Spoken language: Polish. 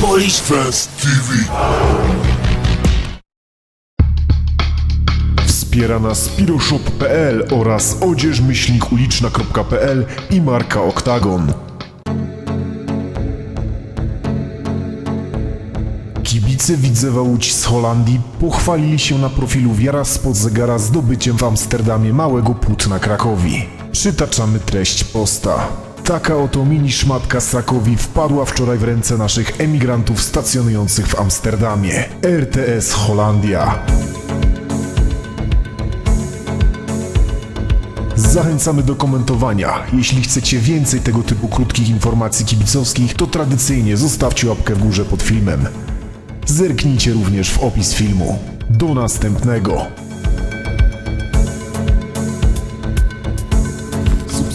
Polish TV. Wspiera nas piroshop.pl oraz odzieżmyślnikuliczna.pl i marka Oktagon. Kibice Widzewa Łódź z Holandii pochwalili się na profilu Wiara spod zegara zdobyciem w Amsterdamie małego płótna Krakowi. Przytaczamy treść posta. Taka oto mini szmatka z Krakowi wpadła wczoraj w ręce naszych emigrantów stacjonujących w Amsterdamie. RTS Holandia. Zachęcamy do komentowania. Jeśli chcecie więcej tego typu krótkich informacji kibicowskich, to tradycyjnie zostawcie łapkę w górze pod filmem. Zerknijcie również w opis filmu. Do następnego.